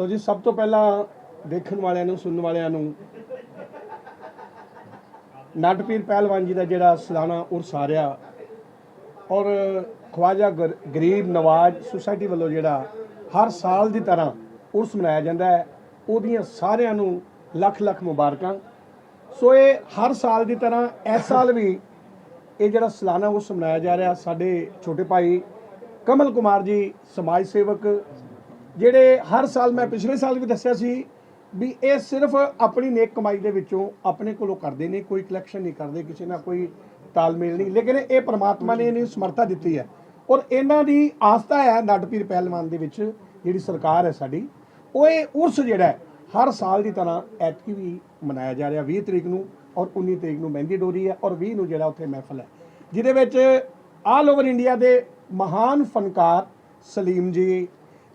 ਲੋ ਜੀ, ਸਭ ਤੋਂ ਪਹਿਲਾਂ ਦੇਖਣ ਵਾਲਿਆਂ ਨੂੰ, ਸੁਣਨ ਵਾਲਿਆਂ ਨੂੰ ਨਟਪੀਰ ਪਹਿਲਵਾਨ ਜੀ ਦਾ ਜਿਹੜਾ ਸਲਾਨਾ ਉਰਸ ਆ ਰਿਹਾ ਔਰ ਖਵਾਜਾ ਗਰ- ਗਰੀਬ ਨਵਾਜ ਸੁਸਾਇਟੀ ਵੱਲੋਂ ਜਿਹੜਾ ਹਰ ਸਾਲ ਦੀ ਤਰ੍ਹਾਂ ਉਰਸ ਮਨਾਇਆ ਜਾਂਦਾ ਹੈ, ਉਹਦੀਆਂ ਸਾਰਿਆਂ ਨੂੰ ਲੱਖ ਲੱਖ ਮੁਬਾਰਕਾਂ। ਸੋ ਇਹ ਹਰ ਸਾਲ ਦੀ ਤਰ੍ਹਾਂ, ਇਸ ਸਾਲ ਵੀ ਇਹ ਜਿਹੜਾ ਸਲਾਨਾ ਉਰਸ ਮਨਾਇਆ ਜਾ ਰਿਹਾ, ਸਾਡੇ ਛੋਟੇ ਭਾਈ ਕਮਲ ਕੁਮਾਰ ਜੀ, ਸਮਾਜ ਸੇਵਕ ਜਿਹੜੇ ਹਰ ਸਾਲ ਮੈਂ ਪਿਛਲੇ ਸਾਲ ਵੀ ਦੱਸਿਆ ਸੀ ਵੀ ਇਹ ਸਿਰਫ ਆਪਣੀ ਨੇਕ ਕਮਾਈ ਦੇ ਵਿੱਚੋਂ ਆਪਣੇ ਕੋਲੋਂ ਕਰਦੇ ਨੇ, ਕੋਈ ਕਲੈਕਸ਼ਨ ਨਹੀਂ ਕਰਦੇ, ਕਿਸੇ ਨਾਲ ਕੋਈ ਤਾਲਮੇਲ ਨਹੀਂ। ਲੇਕਿਨ ਇਹ ਪ੍ਰਮਾਤਮਾ ਨੇ ਇਹਨੂੰ ਸਮਰੱਥਾ ਦਿੱਤੀ ਹੈ। ਔਰ ਇਹਨਾਂ ਦੀ ਆਸਥਾ ਹੈ ਨਟਪੀਰ ਪਹਿਲਵਾਨ ਦੇ ਵਿੱਚ, ਜਿਹੜੀ ਸਰਕਾਰ ਹੈ ਸਾਡੀ। ਉਹ ਇਹ ਉਰਸ ਜਿਹੜਾ ਹਰ ਸਾਲ ਦੀ ਤਰ੍ਹਾਂ ਐਤਕੀ ਵੀ ਮਨਾਇਆ ਜਾ ਰਿਹਾ 20 ਤਰੀਕ ਨੂੰ ਔਰ 19 ਤਰੀਕ ਨੂੰ ਮਹਿੰਦੀ ਡੋਰੀ ਹੈ ਔਰ 20 ਨੂੰ ਜਿਹੜਾ ਉੱਥੇ ਮਹਿਫਲ ਹੈ। ਜਿਹਦੇ ਵਿੱਚ ਆਲ ਓਵਰ ਇੰਡੀਆ ਦੇ ਮਹਾਨ ਫਨਕਾਰ ਸਲੀਮ ਜੀ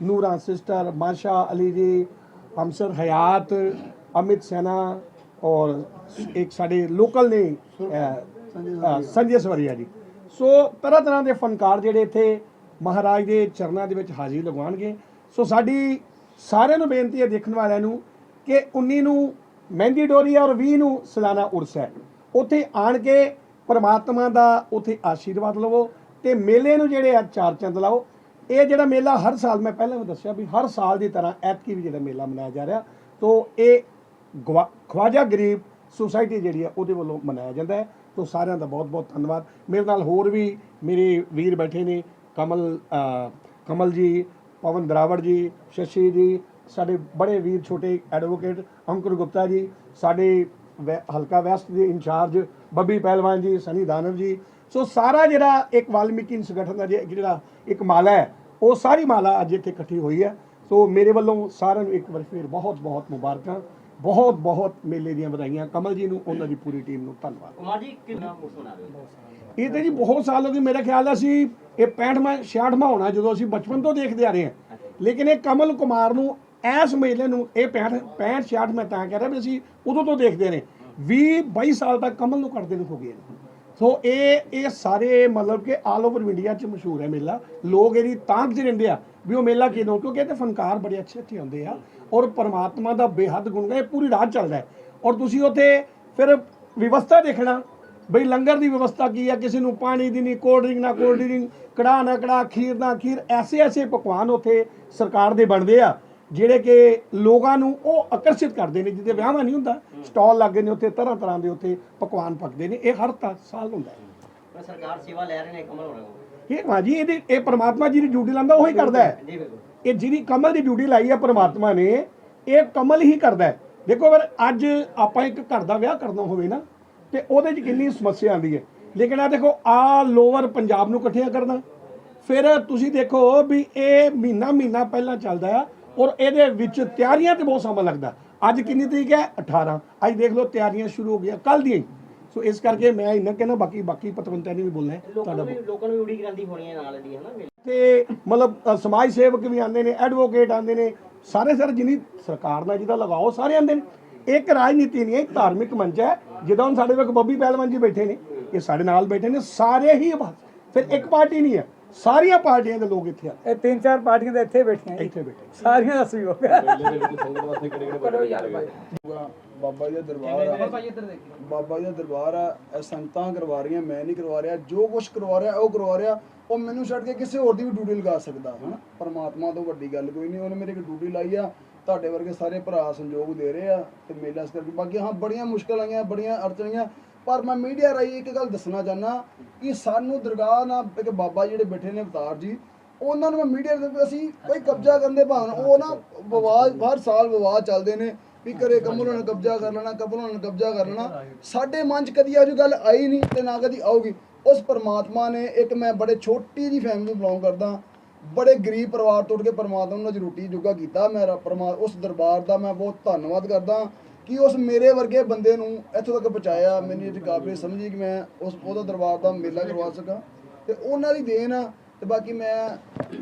ਨੂਰਾਂ ਸਿਸਟਰ ਮਾਸ਼ਾ ਅਲੀ ਜੀ, ਹਮਸਰ ਹਯਾਤ, ਅਮਿਤ ਸੈਨਾ ਔਰ ਇੱਕ ਸਾਡੇ ਲੋਕਲ ਨੇ ਸੰਜੇ ਸਵਰੀਆ ਜੀ। ਸੋ ਤਰ੍ਹਾਂ ਤਰ੍ਹਾਂ ਦੇ ਫਨਕਾਰ ਜਿਹੜੇ ਇੱਥੇ ਮਹਾਰਾਜ ਦੇ ਚਰਨਾਂ ਦੇ ਵਿੱਚ ਹਾਜ਼ਰੀ ਲਗਵਾਉਣਗੇ। ਸੋ ਸਾਡੀ ਸਾਰਿਆਂ ਨੂੰ ਬੇਨਤੀ ਹੈ ਦੇਖਣ ਵਾਲਿਆਂ ਨੂੰ ਕਿ 19 ਨੂੰ ਮਹਿੰਦੀ ਡੋਰੀ ਹੈ ਔਰ 20 ਨੂੰ ਸਾਲਾਨਾ ਉਰਸ ਹੈ। ਉੱਥੇ ਆਣ ਕੇ ਪਰਮਾਤਮਾ ਦਾ ਉੱਥੇ ਆਸ਼ੀਰਵਾਦ ਲਵੋ ਤੇ ਮੇਲੇ ਨੂੰ ਜਿਹੜੇ ਆ ਚਾਰ ਚੰਦ ਲਾਓ। ਇਹ ਜਿਹੜਾ ਮੇਲਾ ਹਰ ਸਾਲ, ਮੈਂ ਪਹਿਲਾਂ ਵੀ ਦੱਸਿਆ ਵੀ ਹਰ ਸਾਲ ਦੀ ਤਰ੍ਹਾਂ ਐਤਕੀ ਵੀ ਜਿਹੜਾ ਮੇਲਾ ਮਨਾਇਆ ਜਾ ਰਿਹਾ। ਤੋਂ ਇਹ ਗਵਾ- ਖਵਾਜਾ ਗਰੀਬ ਸੁਸਾਇਟੀ ਜਿਹੜੀ ਆ ਉਹਦੇ ਵੱਲੋਂ ਮਨਾਇਆ ਜਾਂਦਾ ਹੈ। ਤੋਂ ਸਾਰਿਆਂ ਦਾ ਬਹੁਤ ਬਹੁਤ ਧੰਨਵਾਦ। ਮੇਰੇ ਨਾਲ ਹੋਰ ਵੀ ਮੇਰੇ ਵੀਰ ਬੈਠੇ ਨੇ, ਕਮਲ ਕਮਲ ਜੀ, ਪਵਨ ਦਰਾਵੜ ਜੀ, ਸ਼ਸ਼ੀ ਜੀ, ਸਾਡੇ ਬੜੇ ਵੀਰ ਛੋਟੇ ਐਡਵੋਕੇਟ ਅੰਕੁਰ ਗੁਪਤਾ ਜੀ, ਸਾਡੇ ਵੈ- ਹਲਕਾ ਵੈਸਟ ਦੇ ਇੰਚਾਰਜ, ਬੱਬੀ ਪਹਿਲਵਾਨ ਜੀ, ਸਨੀ ਦਾਨਵ ਜੀ ਸੋ ਸਾਰਾ ਜਿਹੜਾ ਇੱਕ ਵਾਲਮੀਕੀ ਸੰਗਠਨ ਦਾ ਜੇ- ਜਿਹੜਾ ਇੱਕ ਮਾਲਾ ਹੈ ਉਹ ਸਾਰੀ ਮਾਲਾ ਅੱਜ ਇੱਥੇ ਇਕੱਠੀ ਹੋਈ ਹੈ। ਸੋ ਮੇਰੇ ਵੱਲੋਂ ਸਾਰਿਆਂ ਨੂੰ ਇੱਕ ਵਾਰ ਫਿਰ ਬਹੁਤ ਬਹੁਤ ਮੁਬਾਰਕਾਂ ਬਹੁਤ ਬਹੁਤ ਮੇਲੇ ਦੀਆਂ ਵਧਾਈਆਂ। ਕਮਲ ਜੀ ਨੂੰ ਉਹਨਾਂ ਦੀ ਪੂਰੀ ਟੀਮ ਨੂੰ ਧੰਨਵਾਦ। ਕੁਮਾਰ ਜੀ ਕਿੰਨਾ ਰਹੇ ਹੋ? ਇਹ ਤੇ ਜੀ ਬਹੁਤ ਸਾਲ ਹੋ ਗਏ। ਮੇਰੇ ਖਿਆਲ ਦਾ ਸੀ ਇਹ 65ਵਾਂ 66ਵਾਂ ਹੋਣਾ ਜਦੋਂ ਅਸੀਂ ਬਚਪਨ ਤੋਂ ਦੇਖਦੇ ਆ ਰਹੇ ਹਾਂ। ਲੇਕਿਨ ਇਹ ਕਮਲ ਕੁਮਾਰ ਨੂੰ ਇਸ ਮੇਲੇ ਨੂੰ ਇਹ 65 65 66 ਮੈਂ ਤਾਂ ਕਹਿ ਰਿਹਾ ਵੀ ਅਸੀਂ ਉਦੋਂ ਤੋਂ ਦੇਖਦੇ ਨੇ 20 22 ਸਾਲ ਤੱਕ ਕਮਲ ਨੂੰ ਕਰਦੇ ਨੂੰ ਹੋ ਗਏ ਨੇ। ਸੋ ਇਹ ਇਹ ਸਾਰੇ ਮਤਲਬ ਕਿ ਆਲ ਓਵਰ ਇੰਡੀਆ 'ਚ ਮਸ਼ਹੂਰ ਹੈ ਮੇਲਾ। ਲੋਕ ਇਹਦੀ ਤਾਂਘ 'ਚ ਰਹਿੰਦੇ ਆ ਵੀ ਉਹ ਮੇਲਾ ਕਿਦੋਂ ਕਿਉਂਕਿ ਇਹ ਤੇ ਫਨਕਾਰ ਬੜੇ ਅੱਛੇ ਅੱਛੇ ਹੁੰਦੇ ਆ ਔਰ ਪਰਮਾਤਮਾ ਦਾ ਬੇਹੱਦ ਗੁਣ ਗਾ ਇਹ ਪੂਰੀ ਰਾਤ ਚੱਲਦਾ ਹੈ। ਔਰ ਤੁਸੀਂ ਉੱਥੇ ਫਿਰ ਵਿਵਸਥਾ ਦੇਖਣਾ ਬਈ ਲੰਗਰ ਦੀ ਵਿਵਸਥਾ ਕੀ ਹੈ, ਕਿਸੇ ਨੂੰ ਪਾਣੀ ਦੀ ਨਹੀਂ ਕੋਲਡ ਡਰਿੰਕ ਨਾ ਕੋਲਡ ਡਰਿੰਕ ਕੜਾਹ ਨਾ ਕੜਾਹ, ਖੀਰ ਨਾ ਖੀਰ ਐਸੇ ਐਸੇ ਪਕਵਾਨ ਉੱਥੇ ਸਰਕਾਰ ਦੇ ਬਣਦੇ ਆ। ਜਿਹੜੇ ਕਿ ਲੋਕਾਂ ਨੂੰ ਉਹ ਆਕਰਸ਼ਿਤ ਕਰਦੇ ਨੇ ਜਿਹਦੇ ਵਿਆਹਾਂ ਨਹੀਂ ਹੁੰਦਾ ਸਟਾਲ ਲੱਗੇ ਨੇ ਉੱਥੇ ਤਰ੍ਹਾਂ ਤਰ੍ਹਾਂ ਦੇ ਉੱਥੇ ਪਕਵਾਨ ਪੱਕਦੇ ਨੇ ਇਹ ਹਰ ਤਾ- ਸਾਲ ਹੁੰਦਾ ਹੈ। ਸਰਕਾਰ ਸੇਵਾ ਲੈ ਰਹੇ ਨੇ ਕਮਲ ਹੋਣਾ ਇਹ ਭਾਜੀ ਇਹਦੀ ਇਹ ਪਰਮਾਤਮਾ ਜੀ ਦੀ ਡਿਊਟੀ ਲਾਂਦਾ ਉਹੀ ਕਰਦਾ ਹੈ। ਇਹ ਜਿਹਦੀ ਕਮਲ ਦੀ ਡਿਊਟੀ ਲਾਈ ਹੈ ਪਰਮਾਤਮਾ ਨੇ ਇਹ ਕਮਲ ਹੀ ਕਰਦਾ ਹੈ। ਦੇਖੋ ਅਗਰ ਅੱਜ ਆਪਾਂ ਇੱਕ ਘਰ ਦਾ ਵਿਆਹ ਕਰਨਾ ਹੋਵੇ ਨਾ ਤੇ ਉਹਦੇ 'ਚ ਕਿੰਨੀ ਸਮੱਸਿਆ ਆਉਂਦੀ ਹੈ। ਲੇਕਿਨ ਆ ਦੇਖੋ ਆ ਲੋਅਰ ਪੰਜਾਬ ਨੂੰ ਇਕੱਠਿਆਂ ਕਰਨਾ। ਫਿਰ ਤੁਸੀਂ ਦੇਖੋ ਵੀ ਇਹ ਮਹੀਨਾ ਮਹੀਨਾ ਪਹਿਲਾਂ ਚੱਲਦਾ ਆ ਔਰ ਇਹਦੇ ਵਿੱਚ ਤਿਆਰੀਆਂ ਤੇ ਬਹੁਤ ਸਮਾਂ ਲੱਗਦਾ। ਅੱਜ ਕਿੰਨੀ ਤਰੀਕ ਹੈ? 18 ਅੱਜ ਦੇਖ ਲਓ ਤਿਆਰੀਆਂ ਸ਼ੁਰੂ ਹੋ ਗਈਆਂ। ਕੱਲ ਦੀਆਂ ਸੋ ਇਸ ਕਰਕੇ ਮੈਂ ਇਹਨਾਂ ਕਹਿੰਦਾ ਬਾਕੀ ਬਾਕੀ ਪਤਵੰਤਿਆਂ ਨੇ ਵੀ ਬੋਲਣਾ ਤੁਹਾਡਾ ਲੋਕਾਂ ਨੂੰ ਵੀ ਉਡੀਕ ਰਹਿੰਦੀ ਹੋਣੀ ਹੈ ਨਾਲ ਦੀ ਹੈ ਨਾ। ਤੇ ਮਤਲਬ ਸਮਾਜ ਸੇਵਕ ਵੀ ਆਉਂਦੇ ਨੇ ਐਡਵੋਕੇਟ ਆਉਂਦੇ ਨੇ। ਸਾਰੇ ਸਰ ਜਿਨੀ ਸਰਕਾਰ ਨਾਲ ਜਿਹਦਾ ਲਗਾਓ ਸਾਰੇ ਆਉਂਦੇ ਨੇ। ਇੱਕ ਰਾਜਨੀਤੀ ਨਹੀਂ ਹੈ ਇੱਕ ਧਾਰਮਿਕ ਮੰਚ ਹੈ ਜਿੱਦਾਂ ਹੁਣ ਸਾਡੇ ਵੇਖ ਬੱਬੀ ਪਹਿਲਵਾਨ ਜੀ ਬੈਠੇ ਨੇ। ਇਹ ਸਾਡੇ ਨਾਲ ਬੈਠੇ ਨੇ ਸਾਰੇ ਹੀ ਫਿਰ ਇੱਕ ਪਾਰਟੀ ਨਹੀਂ ਹੈ। ਸਾਰੀਆਂ ਪਾਰਟੀਆਂ ਦੇ ਲੋਕ ਇੱਥੇ ਆ ਇਹ ਤਿੰਨ ਚਾਰ ਪਾਰਟੀਆਂ ਦੇ ਇੱਥੇ ਬੈਠੀਆਂ ਜੀ। ਇੱਥੇ ਬੈਠੇ। ਸਾਰੀਆਂ ਦਾ ਸਹਿਯੋਗ ਹੈ। ਕਰੋ ਯਾਰ ਭਾਈ ਬਾਬਾ ਜੀ ਦਾ ਦਰਬਾਰ ਆ। ਬਾਬਾ ਜੀ ਦਾ ਦਰਬਾਰ ਆ ਇਹ ਸੰਗਤਾਂ ਕਰਵਾ ਰਹੀਆਂ ਮੈਂ ਨਹੀਂ ਕਰਵਾ ਰਿਹਾ। ਜੋ ਕੁਝ ਕਰਵਾ ਰਿਹਾ ਉਹ ਕਰਵਾ ਰਿਹਾ। ਉਹ ਮੈਨੂੰ ਛੱਡ ਕੇ ਕਿਸੇ ਹੋਰ ਦੀ ਵੀ ਡਿਊਟੀ ਲਗਾ ਸਕਦਾ ਹਨਾ? ਪਰਮਾਤਮਾ ਤੋਂ ਵੱਡੀ ਗੱਲ ਕੋਈ ਨਹੀਂ ਉਹਨੇ ਮੇਰੇ ਕੋਲ ਡਿਊਟੀ ਲਾਈ ਆ। ਤੁਹਾਡੇ ਵਰਗੇ ਸਾਰੇ ਭਰਾ ਸੰਯੋਗ ਦੇ ਰਹੇ ਆ ਤੇ ਮੇਲਾ ਕਰਕੇ ਬਾਕੀ ਹਾਂ ਬੜੀਆਂ ਮੁਸ਼ਕਲ ਆਈਆਂ ਬੜੀਆਂ ਅੜਚਣੀਆਂ। ਪਰ ਮੈਂ ਮੀਡੀਆ ਰਾਹੀਂ ਇੱਕ ਗੱਲ ਦੱਸਣਾ ਚਾਹਨਾ ਕਿ ਸਾਨੂੰ ਦਰਗਾਹ ਨਾਲ ਇੱਕ ਬਾਬਾ ਜਿਹੜੇ ਬੈਠੇ ਨੇ ਅਵਤਾਰ ਜੀ, ਉਹਨਾਂ ਨੂੰ ਮੈਂ ਮੀਡੀਆ ਦੇ ਅਸੀਂ ਕੋਈ ਕਬਜ਼ਾ ਕਰਨ ਦੇ ਭਾਵਨਾ ਉਹ ਨਾ ਵਿਵਾਦ, ਹਰ ਸਾਲ ਵਿਵਾਦ ਚੱਲਦੇ ਨੇ ਵੀ ਕਰੇ ਕਮਲ ਹੋਣਾ ਕਬਜ਼ਾ ਕਰ ਲੈਣਾ, ਕਮਲ ਨੇ ਕਬਜ਼ਾ ਕਰ ਲੈਣਾ। ਸਾਡੇ ਮਨ 'ਚ ਕਦੀ ਇਹੋ ਜਿਹੀ ਗੱਲ ਆਈ ਨਹੀਂ ਤੇ ਨਾ ਕਦੀ ਆਊਗੀ। ਉਸ ਪਰਮਾਤਮਾ ਨੇ ਇੱਕ ਮੈਂ ਬੜੇ ਛੋਟੀ ਜੀ ਫੈਮਿਲੀ ਨੂੰ ਬਿਲੋਂਗ ਕਰਦਾ, ਬੜੇ ਗਰੀਬ ਪਰਿਵਾਰ ਤੋਂ ਉੱਠ ਕੇ ਪਰਮਾਤਮਾ ਨੂੰ ਅੱਜ ਰੋਟੀ ਜੋਗਾ ਕੀਤਾ ਮੈਂ ਪਰਮਾ, ਉਸ ਦਰਬਾਰ ਦਾ ਮੈਂ ਬਹੁਤ ਧੰਨਵਾਦ ਕਰਦਾ। ਕਿ ਉਸ ਮੇਰੇ ਵਰਗੇ ਬੰਦੇ ਨੂੰ ਇੱਥੋਂ ਤੱਕ ਪਹੁੰਚਾਇਆ, ਮੈਨੂੰ ਇਹ ਕਾਬਲੇ ਸਮਝੀ ਕਿ ਮੈਂ ਉਸ, ਉਹਦਾ ਦਰਬਾਰ ਦਾ ਮੇਲਾ ਕਰਵਾ ਸਕਾਂ। ਤੇ ਉਹਨਾਂ ਦੀ ਦੇਣ ਆ, ਤੇ ਬਾਕੀ ਮੈਂ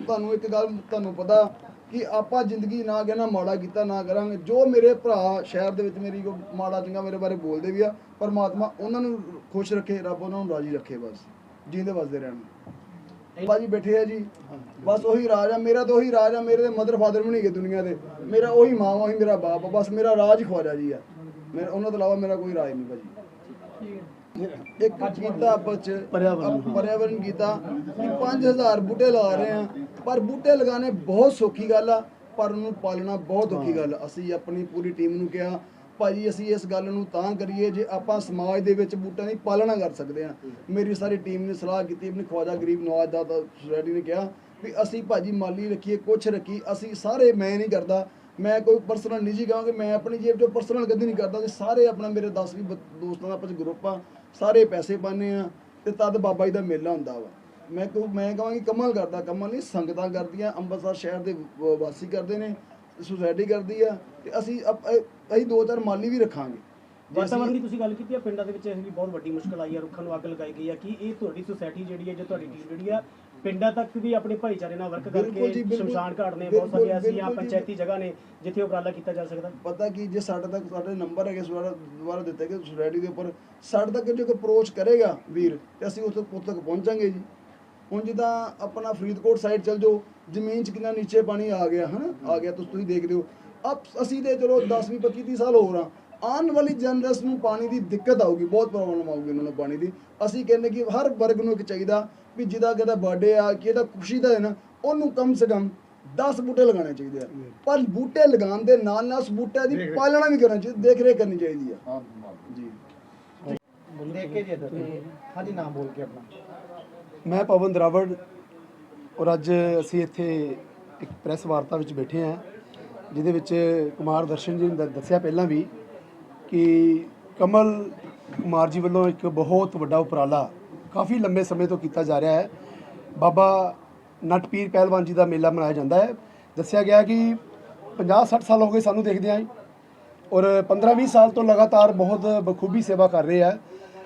ਤੁਹਾਨੂੰ ਇੱਕ ਗੱਲ ਤੁਹਾਨੂੰ ਪਤਾ ਕਿ ਆਪਾਂ ਜ਼ਿੰਦਗੀ ਨਾ ਕਹਿਣਾ ਮਾੜਾ ਕੀਤਾ, ਨਾ ਕਰਾਂਗੇ। ਜੋ ਮੇਰੇ ਭਰਾ ਸ਼ਹਿਰ ਦੇ ਵਿੱਚ ਮੇਰੀ ਕੋ ਮਾੜਾ ਚੰਗਾ ਮੇਰੇ ਬਾਰੇ ਬੋਲਦੇ ਵੀ ਆ, ਪਰਮਾਤਮਾ ਉਹਨਾਂ ਨੂੰ ਖੁਸ਼ ਰੱਖੇ, ਰੱਬ ਉਹਨਾਂ ਨੂੰ ਰਾਜੀ ਰੱਖੇ ਬਸ। ਜੀਂਦੇ ਵਸਦੇ ਰਹਿਣ। ਬਾਜੀ ਬੈਠੇ ਆ ਜੀ। ਬਸ ਉਹੀ ਰਾਜ ਆ ਮੇਰਾ ਤਾਂ ਉਹੀ ਰਾਜ ਆ ਮੇਰੇ ਦੇ ਮਦਰ ਫਾਦਰ ਵੀ ਨਹੀਂ ਗਏ ਦੁਨੀਆ ਦੇ। ਮੇਰਾ ਉਹੀ ਮਾਂ ਉਹੀ ਮੇਰਾ ਬਾਪ ਬਸ ਮੇਰਾ ਰਾਜ ਖਵਾਜਾ ਜੀ ਆ। ਮੇਰਾ ਉਹਨਾਂ ਤੋਂ ਇਲਾਵਾ ਮੇਰਾ ਕੋਈ ਰਾਜ ਨਹੀਂ ਭਾਜੀ। ਇੱਕ ਕੀਤਾ ਆਪਸ ਚ ਪਰਿਆਵਰਨ। ਕੀਤਾ ਕਿ 5000 ਬੂਟੇ ਲਗਾ ਰਹੇ ਆ ਪਰ ਬੂਟੇ ਲਗਾਣੇ ਬਹੁਤ ਸੌਖੀ ਗੱਲ ਆ ਪਰ ਉਹਨੂੰ ਪਾਲਣਾ ਬਹੁਤ ਔਖੀ ਗੱਲ। ਅਸੀਂ ਆਪਣੀ ਪੂਰੀ ਟੀਮ ਨੂੰ ਕਿਹਾ ਭਾਜੀ ਅਸੀਂ ਇਸ ਗੱਲ ਨੂੰ ਤਾਂ ਕਰੀਏ ਜੇ ਆਪਾਂ ਸਮਾਜ ਦੇ ਵਿੱਚ ਬੂਟਿਆਂ ਦੀ ਪਾਲਣਾ ਕਰ ਸਕਦੇ ਹਾਂ। ਮੇਰੀ ਸਾਰੀ ਟੀਮ ਨੇ ਸਲਾਹ ਕੀਤੀ, ਆਪਣੀ ਖਵਾਜਾ ਗਰੀਬ ਨਵਾਜ ਦਾ ਸੋਸਾਇਟੀ ਨੇ ਕਿਹਾ ਵੀ ਅਸੀਂ ਭਾਜੀ ਮਾਲੀ ਰੱਖੀਏ, ਕੁਛ ਰੱਖੀ ਅਸੀਂ ਸਾਰੇ ਮੈਂ ਨਹੀਂ ਕਰਦਾ। ਮੈਂ ਕੋਈ ਪਰਸਨਲ ਨਿੱਜੀ ਕਹਾਂਗੇ, ਮੈਂ ਆਪਣੀ ਜੇਬ ਚੋਂ ਪਰਸਨਲ ਕਦੀ ਨਹੀਂ ਕਰਦਾ। ਤੇ ਸਾਰੇ ਆਪਣਾ ਮੇਰੇ 10 ਵੀ ਦੋਸਤਾਂ ਦਾ ਆਪਾਂ ਗਰੁੱਪ ਆ, ਸਾਰੇ ਪੈਸੇ ਪਾਉਂਦੇ ਆ ਤੇ ਤਦ ਬਾਬਾ ਜੀ ਦਾ ਮੇਲਾ ਹੁੰਦਾ ਵਾ। ਮੈਂ ਕਹੂੰ ਮੈਂ ਕਹਾਂਗੀ ਕਮਲ ਕਰਦਾ, ਕਮਲ ਨਹੀਂ, ਸੰਗਤਾਂ ਕਰਦੀਆਂ, ਅੰਮ੍ਰਿਤਸਰ ਸ਼ਹਿਰ ਦੇ ਵ- ਵਾਸੀ ਕਰਦੇ ਨੇ। ਸੁਸਾਇਟੀ ਕਰਦੀ ਆ ਤੇ ਅਸੀਂ ਅਪ- ਅ- ਅਸੀਂ ਦੋ ਚਾਰ ਮਾਲੀ ਵੀ ਰੱਖਾਂਗੇ ਜੇ ਵਾਤਾਵਰਣ ਦੀ ਤੁਸੀਂ ਗੱਲ ਕੀਤੀ ਹੈ ਪਿੰਡਾਂ ਦੇ ਵਿੱਚ ਇਹ ਵੀ ਬਹੁਤ ਵੱਡੀ ਮੁਸ਼ਕਲ ਆਈ ਹੈ ਰੁੱਖਾਂ ਨੂੰ ਅੱਗ ਲਗਾਈ ਗਈ ਹੈ ਕਿ ਇਹ ਤੁਹਾਡੀ ਸੁਸਾਇਟੀ ਜਿਹੜੀ ਹੈ ਜੋ ਤੁਹਾਡੀ ਟੀਮ ਜਿਹੜੀ ਆ ਪਿੰਡਾਂ ਤੱਕ ਵੀ ਆਪਣੇ ਭਾਈਚਾਰੇ ਨਾਲ ਵਰਕ ਬਿਲਕੁਲ ਜੀ, ਕਰਕੇ ਬਿਲਕੁਲ। ਸ਼ਮਸ਼ਾਨ ਘਾਟ ਨੇ ਬਹੁਤ ਬਿਲਕੁਲ, ਸਾਰੀਆਂ ਐਸੀਆਂ ਬਿਲਕੁਲ ਜੀ। ਪੰਚਾਇਤੀ ਜਗ੍ਹਾ ਨੇ ਜਿੱਥੇ ਉਪਰਾਲਾ ਕੀਤਾ ਜਾ ਸਕਦਾ ਪਤਾ ਕੀ ਜੇ ਸਾਡੇ ਤੱਕ ਸਾਡੇ ਨੰਬਰ ਹੈਗੇ ਦੁਬਾਰਾ ਦੁਬਾਰਾ ਦਿੱਤੇ ਗਏ ਸੋਸਾਇਟੀ ਦੇ ਉੱਪਰ ਸਾਡੇ ਤੱਕ ਜੇ ਕੋਈ ਅਪਰੋਚ ਕਰੇਗਾ ਵੀਰ ਤੇ ਅਸੀਂ ਉੱਥੇ ਉੱਥੇ ਤੱਕ ਪਹੁੰਚਾਂਗੇ ਜੀ ਹੁਣ ਜਿੱਦਾਂ ਆਪਣਾ ਫਰੀਦਕੋਟ ਸਾਈਡ ਚਲ ਜਾਓ ਜ਼ਮੀਨ 'ਚ ਕਿੰਨਾ ਨੀਚੇ ਪਾਣੀ ਆ ਗਿਆ ਹਨਾ? ਆ ਗਿਆ ਤੁਸੀਂ ਤੁਸੀਂ ਦੇਖਦੇ ਹੋ। ਅਬ ਅਸੀਂ ਤੇ ਚਲੋ 10 ਵੀਹ 25 30 ਸਾਲ ਹੋਰ ਆ ਆਉਣ ਵਾਲੀ ਜਨਰੇਸ਼ਨ ਨੂੰ ਪਾਣੀ ਦੀ ਦਿੱਕਤ ਆਊਗੀ ਬਹੁਤ ਪ੍ਰੋਬਲਮ ਆਊਗੀ ਉਹਨਾਂ ਨੂੰ ਪਾਣੀ ਦੀ। ਅਸੀਂ ਕਹਿੰਦੇ ਕਿ ਹਰ ਵਰਗ ਨੂੰ ਇੱਕ ਚਾਹੀਦਾ ਵੀ ਜਿਹਦਾ ਕਿਹਦਾ ਬਰਥਡੇ ਆ ਕਿ ਇਹਦਾ ਖੁਸ਼ੀ ਦਾ ਦਿਨ ਉਹਨੂੰ ਕਮ ਸੇ ਕਮ 10 ਬੂਟੇ ਲਗਾਉਣੇ ਚਾਹੀਦੇ ਆ। ਪਰ ਬੂਟੇ ਲਗਾਉਣ ਦੇ ਨਾਲ ਨਾਲ ਉਸ ਬੂਟਿਆਂ ਦੀ ਪਾਲਣਾ ਵੀ ਕਰਨੀ ਚਾਹੀਦੀ ਦੇਖ ਰੇਖ ਕਰਨੀ ਚਾਹੀਦੀ ਆ। ਜੀ। ਦੇਖ ਕੇ ਜੀ ਹਾਂਜੀ ਨਾਮ ਬੋਲ ਕੇ ਆਪਣਾ। ਮੈਂ ਪਵਨ ਦਰਾਵੜ ਔਰ ਅੱਜ ਅਸੀਂ ਇੱਥੇ ਇੱਕ ਪ੍ਰੈਸ ਵਾਰਤਾ ਵਿੱਚ ਬੈਠੇ ਹਾਂ, ਜਿਹਦੇ ਵਿੱਚ ਕੁਮਾਰ ਦਰਸ਼ਨ ਜੀ ਨੇ ਦ- ਦੱਸਿਆ ਪਹਿਲਾਂ ਵੀ ਕਿ ਕਮਲ ਕੁਮਾਰ ਜੀ ਵੱਲੋਂ ਇੱਕ ਬਹੁਤ ਵੱਡਾ ਉਪਰਾਲਾ ਕਾਫੀ ਲੰਬੇ ਸਮੇਂ ਤੋਂ ਕੀਤਾ ਜਾ ਰਿਹਾ ਹੈ। ਬਾਬਾ ਨਟਪੀਰ ਪਹਿਲਵਾਨ ਜੀ ਦਾ ਮੇਲਾ ਮਨਾਇਆ ਜਾਂਦਾ ਹੈ। ਦੱਸਿਆ ਗਿਆ ਕਿ 50 60 ਸਾਲ ਹੋ ਗਏ ਸਾਨੂੰ ਦੇਖਦੇ ਆਂ ਔਰ 15-20 ਸਾਲ ਤੋਂ ਲਗਾਤਾਰ ਬਹੁਤ ਬਖੂਬੀ ਸੇਵਾ ਕਰ ਰਹੇ ਆ।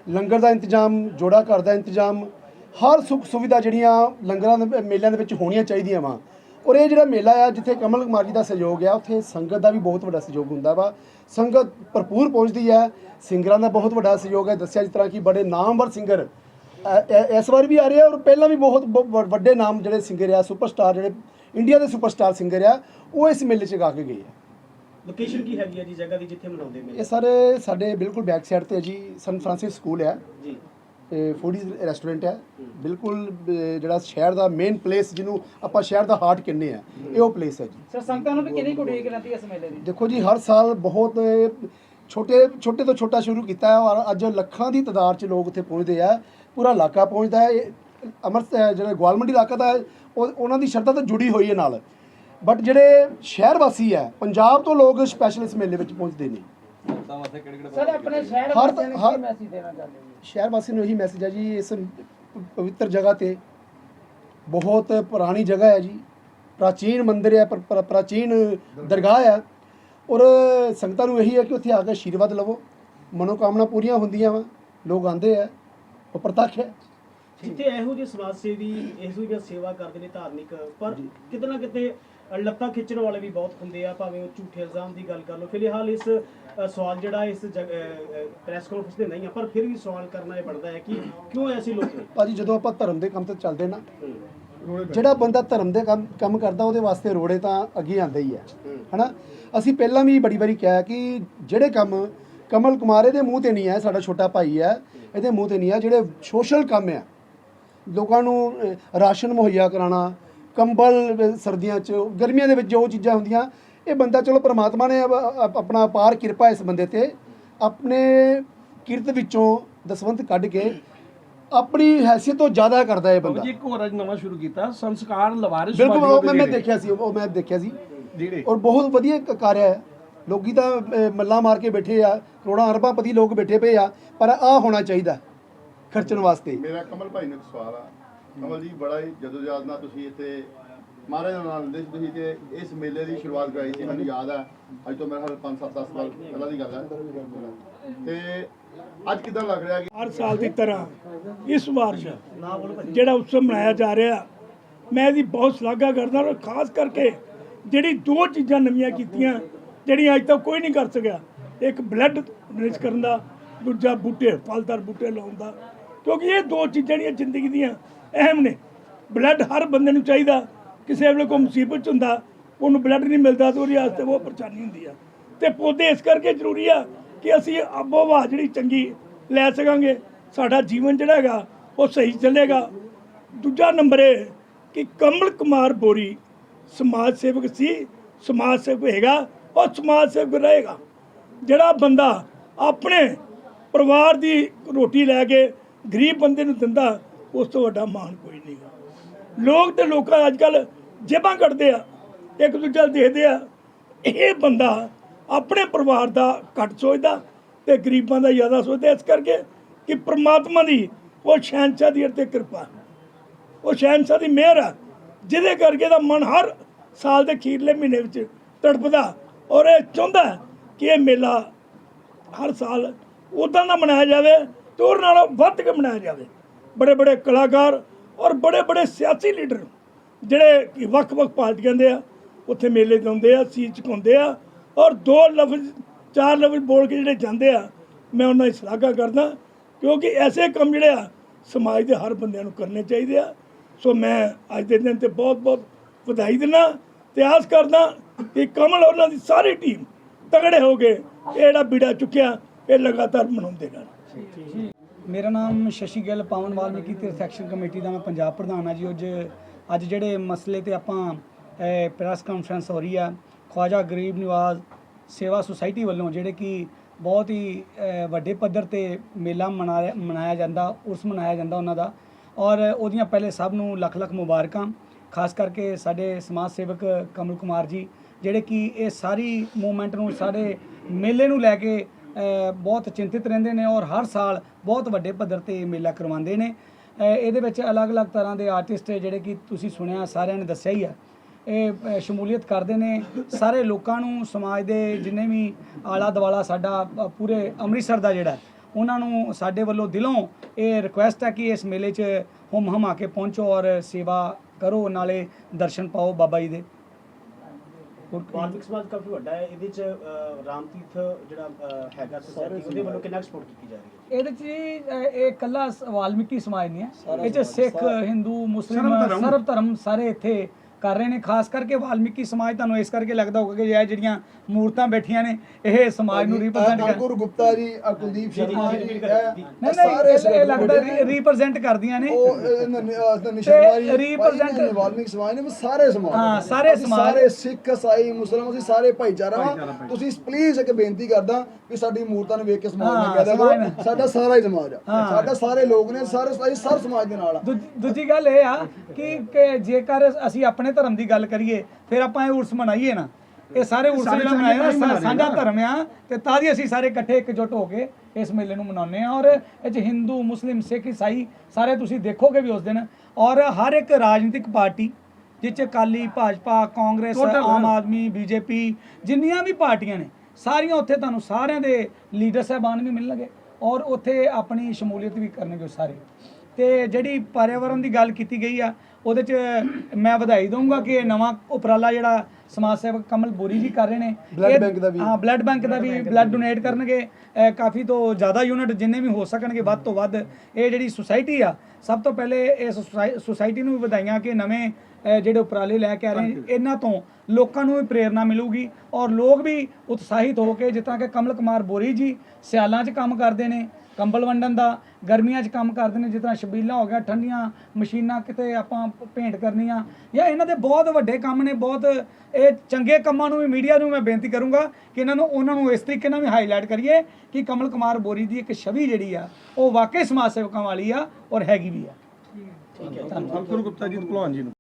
ਲੰਗਰ ਦਾ ਇੰਤਜ਼ਾਮ, ਜੋੜਾ ਘਰ ਦਾ ਇੰਤਜ਼ਾਮ ਹਰ ਸੁੱਖ ਸੁਵਿਧਾ ਜਿਹੜੀਆਂ ਲੰਗਰਾਂ ਦੇ ਮੇਲਿਆਂ ਦੇ ਵਿੱਚ ਹੋਣੀਆਂ ਚਾਹੀਦੀਆਂ ਵਾ। ਔਰ ਇਹ ਜਿਹੜਾ ਮੇਲਾ ਆ ਜਿੱਥੇ ਕਮਲ ਕੁਮਾਰ ਜੀ ਦਾ ਸਹਿਯੋਗ ਆ ਉੱਥੇ ਸੰਗਤ ਦਾ ਵੀ ਬਹੁਤ ਵੱਡਾ ਸਹਿਯੋਗ ਹੁੰਦਾ ਵਾ। ਸੰਗਤ ਭਰਪੂਰ ਪਹੁੰਚਦੀ ਹੈ ਸਿੰਗਰਾਂ ਦਾ ਬਹੁਤ ਵੱਡਾ ਸਹਿਯੋਗ ਹੈ ਦੱਸਿਆ ਜਿਸ ਤਰ੍ਹਾਂ ਕਿ ਬੜੇ ਨਾਮਵਰ ਸਿੰਗਰ ਇਸ ਵਾਰ ਵੀ ਆ ਰਹੇ ਆ ਔਰ ਪਹਿਲਾਂ ਵੀ ਬਹੁਤ ਵੱਡੇ ਨਾਮ ਜਿਹੜੇ ਸਿੰਗਰ ਆ ਸੁਪਰਸਟਾਰ ਜਿਹੜੇ ਇੰਡੀਆ ਦੇ ਸੁਪਰਸਟਾਰ ਸਿੰਗਰ ਆ ਉਹ ਇਸ ਮੇਲੇ 'ਚ ਗਾ ਕੇ ਗਏ ਆ। ਲੋਕੇਸ਼ਨ ਕੀ ਹੈਗੀ ਹੈ ਜੀ ਜਗ੍ਹਾ ਦੀ ਜਿੱਥੇ ਮਨਾਉਂਦੇ ਇਹ ਮੇਲੇ ਸਾਰੇ ਸਾਡੇ ਬਿਲਕੁਲ ਬੈਕ ਸਾਈਡ ਤੇ ਜੀ ਸਨ ਫਰਾਂਸਿਸ ਸਕੂਲ ਹੈ ਜੀ। ਤੇ ਫੂਡੀਜ਼ ਰੈਸਟੋਰੈਂਟ ਹੈ। ਬਿਲਕੁਲ ਜਿਹੜਾ ਸ਼ਹਿਰ ਦਾ ਮੇਨ ਪਲੇਸ ਜਿਹਨੂੰ ਆਪਾਂ ਸ਼ਹਿਰ ਦਾ ਹਾਰਟ ਕਹਿੰਦੇ ਆ ਇਹ ਉਹ ਪਲੇਸ ਹੈ ਜੀ। ਸਰ ਸੰਗਤਾਂ ਨੂੰ ਵੀ ਕਿੰਨੀ ਕੁ ਉਡੀਕ ਰਹਿੰਦੀ ਹੈ ਇਸ ਮੇਲੇ ਦੀ? ਦੇਖੋ ਜੀ ਹਰ ਸਾਲ ਬਹੁਤ ਛੋਟੇ ਛੋਟੇ ਤੋਂ ਛੋਟਾ ਸ਼ੁਰੂ ਕੀਤਾ ਹੈ ਔਰ ਅੱਜ ਲੱਖਾਂ ਦੀ ਤਾਦਾਦ 'ਚ ਲੋਕ ਉੱਥੇ ਪਹੁੰਚਦੇ ਆ। ਪੂਰਾ ਇਲਾਕਾ ਪਹੁੰਚਦਾ ਹੈ। ਅਹ, ਜਿਹੜਾ ਗਵਾਲਮੰਡੀ ਇਲਾਕਾ ਦਾ ਉਹ ਉਹਨਾਂ ਦੀ ਸ਼ਰਧਾ ਤਾਂ ਜੁੜੀ ਹੋਈ ਹੈ ਨਾਲ। ਬਟ ਜਿਹੜੇ ਸ਼ਹਿਰ ਵਾਸੀ ਹੈ ਪੰਜਾਬ ਤੋਂ ਲੋਕ ਸਪੈਸ਼ਲ ਇਸ ਮੇਲੇ ਵਿੱਚ ਪਹੁੰਚਦੇ ਨੇ। ਸੰਗਤਾਂ ਵਾਸਤੇ ਕਿਹੜੇ ਕਿਹੜੇ ਸਰ ਆਪਣੇ ਸ਼ਹਿਰ ਹਰ- ਵਾਸੀਆਂ ਨੂੰ ਹਰ- ਕੀ ਮੈਸੇਜ ਦੇਣਾ ਚਾਹੁੰਦੇ ਹੋ? ਸ਼ਹਿਰ ਵਾਸੀ ਨੂੰ ਇਹੀ ਮੈਸੇਜ ਹੈ ਜੀ ਇਸ ਪ- ਪਵਿੱਤਰ ਜਗ੍ਹਾ ਤੇ ਬਹੁਤ ਪੁਰਾਣੀ ਜਗ੍ਹਾ ਹੈ ਜੀ। ਪ੍ਰਾਚੀਨ ਮੰਦਿਰ ਹੈ ਪ੍ਰ- ਪ੍ਰ- ਪ੍ਰਾਚੀਨ ਦਰਗਾਹ ਹੈ। ਔਰ ਸੰਗਤਾਂ ਨੂੰ ਇਹੀ ਹੈ ਕਿ ਉੱਥੇ ਆ ਕੇ ਆਸ਼ੀਰਵਾਦ ਲਵੋ। ਮਨੋਕਾਮਨਾ ਪੂਰੀਆਂ ਹੁੰਦੀਆਂ ਵਾ ਲੋਕ ਆਂਦੇ ਆ ਉਹ ਪ੍ਰਤੱਖ ਹੈ। ਜਿੱਥੇ ਇਹੋ ਜਿਹੇ ਸਮਾਜ ਸੇਵੀ ਇਹੋ ਜਿਹੀਆਂ ਸੇਵਾ ਕਰਦੇ ਨੇ ਧਾਰਮਿਕ ਪਰ ਕਿਤੇ ਨਾ ਕਿਤੇ ਲੱਤਾਂ ਖਿੱਚਣ ਵਾਲੇ ਵੀ ਬਹੁਤ ਹੁੰਦੇ ਆ ਭਾਵੇਂ ਉਹ ਝੂਠੇ ਇਲਜ਼ਾਮ ਦੀ ਗੱਲ ਕਰ ਲਓ। ਫਿਲਹਾਲ ਇਸ ਸਵਾਲ ਜਿਹੜਾ ਇਸ ਪ੍ਰੈਸ ਕਾਨਫਰੰਸ ਤੇ ਨਹੀਂ ਆ ਪਰ ਫਿਰ ਵੀ ਸਵਾਲ ਕਰਨਾ ਇਹ ਬਣਦਾ ਹੈ ਕਿ ਕਿਉਂ ਐਸੇ ਲੋਕ ਨੇ? ਭਾਜੀ ਜਦੋਂ ਆਪਾਂ ਧਰਮ ਦੇ ਕੰਮ ਤੇ ਚੱਲਦੇ ਨਾ ਜਿਹੜਾ ਬੰਦਾ ਧਰਮ ਦੇ ਕੰਮ ਕੰਮ ਕਰਦਾ ਉਹਦੇ ਵਾਸਤੇ ਰੋੜੇ ਤਾਂ ਅੱਗੇ ਆਉਂਦੇ ਹੀ ਹੈ। ਹਨਾ? ਅਸੀਂ ਪਹਿਲਾਂ ਵੀ ਬੜੀ ਵਾਰੀ ਕਿਹਾ ਕਿ ਜਿਹੜੇ ਕੰਮ ਕਮਲ ਕੁਮਾਰ ਇਹਦੇ ਮੂੰਹ ਤੇ ਨਹੀਂ ਹੈ ਸਾਡਾ ਛੋਟਾ ਭਾਈ ਹੈ ਇਹਦੇ ਮੂੰਹ ਤੇ ਨਹੀਂ ਹੈ ਜਿਹੜੇ ਸੋਸ਼ਲ ਕੰਮ ਆ ਲੋਕਾਂ ਨੂੰ ਰਾਸ਼ਨ ਮੁਹੱਈਆ ਕਰਾਉਣਾ ਕੰਬਲ ਸਰਦੀਆਂ 'ਚ ਗਰਮੀਆਂ ਦੇ ਵਿੱਚ ਜੋ ਚੀਜ਼ਾਂ ਹੁੰਦੀਆਂ ਇਹ ਬੰਦਾ ਚਲੋ ਪ੍ਰਮਾਤਮਾ ਨੇ ਆਪਣਾ ਅਪਾਰ ਕਿਰਪਾ ਇਸ ਬੰਦੇ ਤੇ ਆਪਣੇ ਕਿਰਤ ਵਿੱਚੋਂ ਦਸਵੰਤ ਕੱਢ ਕੇ ਆਪਣੀ ਹੈਸੀਅਤ ਤੋਂ ਜ਼ਿਆਦਾ ਕਰਦਾ ਇਹ ਬੰਦਾ। ਜੀ ਇੱਕ ਹੋਰ ਅੱਜ ਨਵਾਂ ਸ਼ੁਰੂ ਕੀਤਾ ਸੰਸਕਾਰ ਲਵਾਰਿਸ ਬਿਲਕੁਲ ਉਹ ਮੈਂ ਦੇਖਿਆ ਸੀ ਉਹ ਮੈਂ ਦੇਖਿਆ ਸੀ। ਜਿਹੜੇ ਔਰ ਬਹੁਤ ਵਧੀਆ ਕਾਰਿਆ ਹੈ। ਲੋਕੀ ਤਾਂ ਮੱਲਾਂ ਮਾਰ ਕੇ ਬੈਠੇ ਆ ਕਰੋੜਾਂ ਅਰਬਾਂ ਪਤੀ ਲੋਕ ਬੈਠੇ ਪਏ ਆ ਪਰ ਆ ਹੋਣਾ ਚਾਹੀਦਾ ਖਰਚਣ ਵਾਸਤੇ। ਮੇਰਾ ਕਮਲ ਭਾਈ ਨੂੰ ਸਵਾਲ ਆ। ਕਮਲ ਜੀ, ਬੜਾ ਹੀ ਜਦੋਂ ਨਾਲ ਤੁਸੀਂ ਇੱਥੇ ਮਹਾਰਾਜ ਦਾ ਨਾਮ ਲੈਂਦੇ ਸੀ ਤੁਸੀਂ ਤੇ ਇਸ ਮੇਲੇ ਦੀ ਸ਼ੁਰੂਆਤ ਕਰਾਈ ਸੀ, ਮੈਨੂੰ ਯਾਦ ਆ। ਅੱਜ ਤੋਂ ਮੇਰੇ ਖਿਆਲ 5-7 10 ਸਾਲ ਪਹਿਲਾਂ ਦੀ ਗੱਲ ਹੈ ਤੇ ਅੱਜ ਕਿਦਾਂ ਲੱਗ ਰਿਹਾ ਕਿ ਹਰ ਸਾਲ ਦੀ ਤਰ੍ਹਾਂ ਇਸ ਵਾਰ ਜਿਹੜਾ ਉਤਸਵ ਮਨਾਇਆ ਜਾ ਰਿਹਾ, ਮੈਂ ਇਹਦੀ ਬਹੁਤ ਸ਼ਲਾਘਾ ਕਰਦਾ ਔਰ ਖਾਸ ਕਰਕੇ ਜਿਹੜੀ ਦੋ ਚੀਜ਼ਾਂ ਨਵੀਆਂ ਕੀਤੀਆਂ, ਜਿਹੜੀਆਂ ਅੱਜ ਤੱਕ ਕੋਈ ਨਹੀਂ ਕਰ ਸਕਿਆ, ਇੱਕ ਬਲੱਡ ਡੋਨੇਟ ਕਰਨ ਦਾ, ਦੂਜਾ ਬੂਟੇ, ਫਲਦਾਰ ਬੂਟੇ ਲਾਉਣ ਦਾ। ਕਿਉਂਕਿ ਇਹ ਦੋ ਚੀਜ਼ਾਂ ਜਿਹੜੀਆਂ ਜ਼ਿੰਦਗੀ ਦੀਆਂ ਅਹਿਮ ਨੇ। ਬਲੱਡ ਹਰ ਬੰਦੇ ਨੂੰ ਚਾਹੀਦਾ। ਕਿਸੇ ਵੇਲੇ ਕੋਈ ਮੁਸੀਬਤ 'ਚ ਹੁੰਦਾ, ਉਹਨੂੰ ਬਲੱਡ ਨਹੀਂ ਮਿਲਦਾ ਤਾਂ ਉਹਦੇ ਵਾਸਤੇ ਬਹੁਤ ਪਰੇਸ਼ਾਨੀ ਹੁੰਦੀ ਆ। ਤੇ ਪੌਦੇ ਇਸ ਕਰਕੇ ਜ਼ਰੂਰੀ ਆ ਕਿ ਅਸੀਂ ਆਬੋ ਹਵਾ ਜਿਹੜੀ ਚੰਗੀ ਲੈ ਸਕਾਂਗੇ, ਸਾਡਾ ਜੀਵਨ ਜਿਹੜਾ ਹੈਗਾ, ਉਹ ਸਹੀ ਚੱਲੇਗਾ। ਦੂਜਾ ਨੰਬਰ ਇਹ ਕਿ ਕਮਲ ਕੁਮਾਰ ਬੋਰੀ ਸਮਾਜ ਸੇਵਕ ਸੀ, ਸਮਾਜ ਸੇਵਕ ਹੈਗਾ ਉਹ ਸਮਾਜ ਸੇਵਕ ਰਹੇਗਾ। ਜਿਹੜਾ ਬੰਦਾ ਆਪਣੇ ਪਰਿਵਾਰ ਦੀ ਰੋਟੀ ਲੈ ਕੇ ਗਰੀਬ ਬੰਦੇ ਨੂੰ ਦਿੰਦਾ ਉਸ ਤੋਂ ਵੱਡਾ ਮਾਣ ਕੋਈ ਨਹੀਂ ਲੋਕ ਤੇ ਲੋਕਾਂ ਅੱਜ ਕੱਲ ਜੇਬਾਂ ਕੱਢਦੇ ਆ, ਇੱਕ ਦੂਜੇ ਨੂੰ ਦੇਖਦੇ ਆ। ਇਹ ਬੰਦਾ ਆਪਣੇ ਪਰਿਵਾਰ ਦਾ ਘੱਟ ਸੋਚਦਾ ਤੇ ਗਰੀਬਾਂ ਦਾ ਜ਼ਿਆਦਾ ਸੋਚਦਾ, ਇਸ ਕਰਕੇ ਕਿ ਪ੍ਰਮਾਤਮਾ ਦੀ ਉਹ ਸ਼ਹਿਨਸ਼ਾਹ ਦੀ ਤੇ ਕਿਰਪਾ। ਉਹ ਸ਼ਹਿਨਸ਼ਾਹ ਦੀ ਮਿਹਰ ਆ, ਜਿਹਦੇ ਕਰਕੇ ਦਾ ਮਨ ਹਰ ਸਾਲ ਦੇ ਅਖੀਰਲੇ ਮਹੀਨੇ ਵਿੱਚ ਤੜਪਦਾ ਔਰ ਇਹ ਚਾਹੁੰਦਾ ਕਿ ਇਹ ਮੇਲਾ ਹਰ ਸਾਲ ਉਦਾਂ ਦਾ ਮਨਾਇਆ ਜਾਵੇ ਤੇ ਹੋਰ ਨਾਲੋਂ ਵੱਧ ਕੇ ਮਨਾਇਆ ਜਾਵੇ। ਬੜੇ ਬੜੇ ਕਲਾਕਾਰ ਔਰ ਬੜੇ ਬੜੇ ਸਿਆਸੀ ਲੀਡਰ ਜਿਹੜੇ ਕਿ ਵੱਖ-ਵੱਖ ਪਾਰਟੀਆਂ ਦੇ ਆ, ਉੱਥੇ ਮੇਲੇ ਲਾਉਂਦੇ ਆ, ਸੀਟ ਚੁਕਾਉਂਦੇ ਆ ਔਰ ਦੋ ਲਫ਼ਜ਼, ਚਾਰ ਲਫ਼ਜ਼ ਬੋਲ ਕੇ ਜਿਹੜੇ ਜਾਂਦੇ ਆ, ਮੈਂ ਉਹਨਾਂ ਦੀ ਸ਼ਲਾਘਾ ਕਰਦਾ ਕਿਉਂਕਿ ਐਸੇ ਕੰਮ ਜਿਹੜੇ ਆ, ਸਮਾਜ ਦੇ ਹਰ ਬੰਦਿਆਂ ਨੂੰ ਕਰਨੇ ਚਾਹੀਦੇ ਆ। ਸੋ ਮੈਂ ਅੱਜ ਦੇ ਦਿਨ ਤੇ ਬਹੁਤ-ਬਹੁਤ ਵਧਾਈ ਦਿੰਦਾ, ਤੇ ਆਸ ਕਰਦਾ ਕਿ ਕਮਲ ਉਹਨਾਂ ਦੀ ਸਾਰੀ ਟੀਮ ਤਗੜੇ ਹੋ ਕੇ ਇਹ ਜਿਹੜਾ ਬੀੜਾ ਚੁੱਕਿਆ, ਇਹ ਲਗਾਤਾਰ ਮਨਾਉਂਦੇ ਰਹਿਣ। ਮੇਰਾ ਨਾਮ ਸ਼ਸ਼ੀ ਗਿੱਲ ਪਾਵਨ ਵਾਲਮੀਕੀ ਤੀਰਥ ਐਕਸ਼ਨ ਕਮੇਟੀ ਦਾ ਮੈਂ ਪੰਜਾਬ ਪ੍ਰਧਾਨ ਆ ਜੀ। ਅੱਜ ਅੱਜ ਜਿਹੜੇ ਮਸਲੇ ਤੇ ਆਪਾਂ ਪ੍ਰੈਸ ਕਾਨਫਰੰਸ ਹੋ ਰਹੀ ਆ, ਖਵਾਜਾ ਗਰੀਬ ਨਿਵਾਜ਼ ਸੇਵਾ ਸੁਸਾਇਟੀ ਵੱਲੋਂ, ਜਿਹੜੇ ਕਿ ਬਹੁਤ ਹੀ ਵੱਡੇ ਪੱਧਰ ਤੇ ਮੇਲਾ ਮਨਾਇਆ ਮਨਾਇਆ ਜਾਂਦਾ ਉਸ ਮਨਾਇਆ ਜਾਂਦਾ ਉਹਨਾਂ ਦਾ, ਔਰ ਉਹਦੀਆਂ ਪਹਿਲੇ ਸਭ ਨੂੰ ਲੱਖ ਲੱਖ ਮੁਬਾਰਕਾਂ, ਖਾਸ ਕਰਕੇ ਸਾਡੇ ਸਮਾਜ ਸੇਵਕ ਕਮਲ ਕੁਮਾਰ ਜੀ, ਜਿਹੜੇ ਕਿ ਇਹ ਸਾਰੀ ਮੂਵਮੈਂਟ ਨੂੰ ਸਾਰੇ ਮੇਲੇ ਨੂੰ ਲੈ ਕੇ ਬਹੁਤ ਚਿੰਤਿਤ ਰਹਿੰਦੇ ਨੇ ਔਰ ਹਰ ਸਾਲ ਬਹੁਤ ਵੱਡੇ ਪੱਧਰ ਤੇ ਇਹ ਮੇਲਾ ਕਰਵਾਉਂਦੇ ਨੇ। ਇਹਦੇ ਵਿੱਚ ਅਲੱਗ-ਅਲੱਗ ਤਰ੍ਹਾਂ ਦੇ ਆਰਟਿਸਟ ਜਿਹੜੇ ਕਿ ਤੁਸੀਂ ਸੁਣਿਆ, ਸਾਰਿਆਂ ਨੇ ਦੱਸਿਆ ਹੀ ਆ। ਇਹ ਸ਼ਮੂਲੀਅਤ ਕਰਦੇ ਨੇ। ਸਾਰੇ ਲੋਕਾਂ ਨੂੰ, ਸਮਾਜ ਦੇ ਜਿੰਨੇ ਵੀ ਆਲਾ ਦਵਾਲਾ ਸਾਡਾ ਪੂਰੇ ਅੰਮ੍ਰਿਤਸਰ ਦਾ ਜਿਹੜਾ, ਉਹਨਾਂ ਨੂੰ ਸਾਡੇ ਵੱਲੋਂ ਦਿਲੋਂ ਇਹ ਰਿਕੁਐਸਟ ਹੈ ਕਿ ਇਸ ਮੇਲੇ 'ਚ ਹੁਮ ਹਮਾ ਕੇ ਪਹੁੰਚੋ ਔਰ ਸੇਵਾ ਕਰੋ, ਨਾਲੇ ਦਰਸ਼ਨ ਪਾਓ ਬਾਬਾ ਜੀ ਦੇ। ਹੋਰ ਸਮਾਜ ਕਾਫੀ ਵੱਡਾ ਹੈ ਇਹਦੇ ਚ ਅ, ਰਾਮ ਤੀਰਥ ਜਿਹੜਾ ਅ, ਹੈਗਾ ਸੋਸਾਇਟੀ ਉਹਦੇ ਵੱਲੋਂ ਕਿੰਨਾ ਸਪੋਰਟ ਕੀਤੀ ਜਾ ਰਹੀ ਹੈ? ਇਹਦੇ ਚ ਜੀ, ਅ, ਇਹ ਕੱਲਾ ਵਾਲਮੀਕੀ ਸਮਾਜ ਨਹੀਂ ਹੈ। ਇਹ ਚ ਸਿੱਖ ਹਿੰਦੂ ਮੁਸਲਿਮ ਸਰਬ ਧਰਮ ਸਾਰੇ ਇੱਥੇ ਕਰ ਰਹੇ ਨੇ ਖਾਸ ਕਰਕੇ ਵਾਲਮੀਕੀ ਸਮਾਜ ਤੁਹਾਨੂੰ ਇਸ ਕਰਕੇ ਲੱਗਦਾ ਹੋਊਗਾ ਕਿ ਇਹ ਜਿਹੜੀਆਂ ਮੂਰਤਾਂ ਬੈਠੀਆਂ ਨੇ ਇਹ ਸਮਾਜ ਨੂੰ ਰਿਪਰੈਜ਼ੈਂਟ ਕਰ ਅੰਕੁਰ ਗੁਪਤਾ ਜੀ ਆ ਕੁਲਦੀਪ ਸ਼ਰਮਾ ਜੀ ਨਹੀਂ ਇਹ ਨਹੀਂ ਇਹ- ਇਹ ਲੱਗਦਾ। ਰਿਪਰੈਜ਼ੈਂਟ ਕਰਦੀਆਂ ਨੇ ਉਹ ਭਾਈ ਵਾਲਮੀਕ ਸਮਾਜ ਨੇ ਸਾਰੇ ਸਮਾਜ ਹਾਂ, ਸਾਰੇ ਸਮਾਜ। ਸਾਰੇ ਸਿੱਖ ਇਸਾਈ ਮੁਸਲਮਾਨ ਅਸੀਂ ਸਾਰੇ ਭਾਈਚਾਰਾ ਤੁਸੀਂ ਪਲੀਜ਼ ਇੱਕ ਬੇਨਤੀ ਕਰਦਾ ਕਿ ਸਾਡੀ ਮੂਰਤਾਂ ਨੂੰ ਵੇਖ ਕੇ ਸਮਾਜ ਨੂੰ ਕਹਿ ਦਿਆ ਸਮਾਜ ਕਰੋ ਨੂੰ। ਸਾਡਾ ਸਾਰਾ ਹੀ ਸਮਾਜ ਆ ਹਾਂ। ਸਾਡਾ ਸਾਰੇ ਲੋਕ ਨੇ ਸਾਰੇ ਸਰ ਸਮਾਜ ਦੇ ਨਾਲ ਆ ਦੂਜੀ- ਗੱਲ ਇਹ ਆ ਕਿ ਕਿ ਜੇਕਰ ਅਸੀਂ ਆਪਣੇ ਧਰਮ ਦੀ ਗੱਲ ਕਰੀਏ ਫਿਰ ਆਪਾਂ ਇਹ ਉਰਸ ਮਨਾਈਏ ਨਾ। ਇਹ ਸਾਰੇ ਉਰਸ ਜਿਹੜਾ ਮਨਾਏ ਨਾ ਸਾਂਝਾ ਧਰਮ ਆ ਤੇ ਤਾਂ ਦੀ ਅਸੀਂ ਸਾਰੇ ਇਕੱਠੇ ਇਕਜੁੱਟ ਹੋ ਕੇ ਇਸ ਮੇਲੇ ਨੂੰ ਮਨਾਉਂਦੇ ਆ ਔਰ ਇਹ ਚ ਹਿੰਦੂ ਮੁਸਲਿਮ ਸਿੱਖ ਈਸਾਈ ਸਾਰੇ ਤੁਸੀਂ ਦੇਖੋਗੇ ਵੀ ਉਸ ਦਿਨ। ਔਰ ਹਰ ਇੱਕ ਰਾਜਨੀਤਿਕ ਪਾਰਟੀ ਜਿਸ ਚ ਅਕਾਲੀ ਭਾਜਪਾ ਕਾਂਗਰਸ ਆਮ ਆਦਮੀ ਬੀਜੇਪੀ ਜਿੰਨੀਆਂ ਵੀ ਪਾਰਟੀਆਂ ਨੇ ਸਾਰੀਆਂ ਉੱਥੇ ਤੁਹਾਨੂੰ ਸਾਰਿਆਂ ਦੇ ਲੀਡਰ ਸਾਹਿਬਾਨ ਵੀ ਮਿਲਣਗੇ। ਔਰ ਉੱਥੇ ਆਪਣੀ ਸ਼ਮੂਲੀਅਤ ਵੀ ਕਰਨਗੇ ਸਾਰੇ। ਤੇ ਜਿਹੜੀ ਪਰਿਆਵਰਨ ਦੀ ਗੱਲ ਕੀਤੀ ਗਈ ਆ ਉਹਦੇ ਚ ਮੈਂ ਵਧਾਈ ਦਊਂਗਾ ਕਿ ਇਹ ਨਵਾਂ ਉਪਰਾਲਾ ਜਿਹੜਾ ਸਮਾਜ ਸੇਵਕ ਕਮਲ ਬੋਰੀ ਜੀ ਕਰ ਰਹੇ ਨੇ। ਇਹ- bank ਦਾ ਵੀ। ਹਾਂ ਬਲੱਡ ਬੈਂਕ ਦਾ ਵੀ ਬਲੱਡ ਡੋਨੇਟ ਕਰਨਗੇ। ਕਾਫੀ ਤੋਂ ਜ਼ਿਆਦਾ ਯੂਨਿਟ ਜਿੰਨੇ ਵੀ ਹੋ ਸਕਣਗੇ ਵੱਧ ਤੋਂ ਵੱਧ ਇਹ ਜਿਹੜੀ ਸੁਸਾਇਟੀ ਆ ਸਭ ਤੋਂ ਪਹਿਲੇ ਇਸ ਸੁਸਾਇਟੀ ਨੂੰ ਵੀ ਵਧਾਈਆਂ ਕਿ ਨਵੇਂ ਅਹ ਜਿਹੜੇ ਉਪਰਾਲੇ ਲੈ ਕੇ ਆ ਰਹੇ ਨੇ ਇਹਨਾਂ ਤੋਂ ਲੋਕਾਂ ਨੂੰ ਵੀ ਪ੍ਰੇਰਣਾ ਮਿਲੂਗੀ ਔਰ ਲੋਕ ਵੀ ਉਤਸ਼ਾਹਿਤ ਹੋ ਕੇ ਜਿਸ ਤਰ੍ਹਾਂ ਕਿ ਕਮਲ ਕੁਮਾਰ ਬੋਰੀ ਜੀ ਸਿਆਲਾਂ 'ਚ ਕੰਮ ਕਰਦੇ ਨੇ ਕੰਬਲ ਵੰਡਣ ਦਾ ਗਰਮੀਆਂ 'ਚ ਕੰਮ ਕਰਦੇ ਨੇ ਜਿਸ ਤਰ੍ਹਾਂ ਛਬੀਲਾਂ ਹੋ ਗਿਆ ਠੰਡੀਆਂ ਮਸ਼ੀਨਾਂ ਕਿਤੇ ਆਪਾਂ ਪੇਂਟ ਕਰਨੀਆਂ ਜਾਂ ਇਹਨਾਂ ਦੇ ਬਹੁਤ ਵੱਡੇ ਕੰਮ ਨੇ ਬਹੁਤ ਇਹ ਚੰਗੇ ਕੰਮਾਂ ਨੂੰ ਵੀ ਮੀਡੀਆ ਨੂੰ ਮੈਂ ਬੇਨਤੀ ਕਰੂੰਗਾ ਕਿ ਇਹਨਾਂ ਨੂੰ ਉਹਨਾਂ ਨੂੰ ਇਸ ਤਰੀਕੇ ਨਾਲ ਵੀ ਹਾਈਲਾਈਟ ਕਰੀਏ ਕਿ ਕਮਲ ਕੁਮਾਰ ਬੋਰੀ ਦੀ ਇੱਕ ਛਵੀ ਜਿਹੜੀ ਆ ਉਹ ਵਾਕਈ ਸਮਾਜ ਸੇਵਕਾਂ ਵਾਲੀ ਆ ਔਰ ਹੈਗੀ ਵੀ ਆ। ਅੰਕੁਰ ਗੁਪਤਾ ਜੀ ਭਲਵਾਨ ਜੀ ਨੂੰ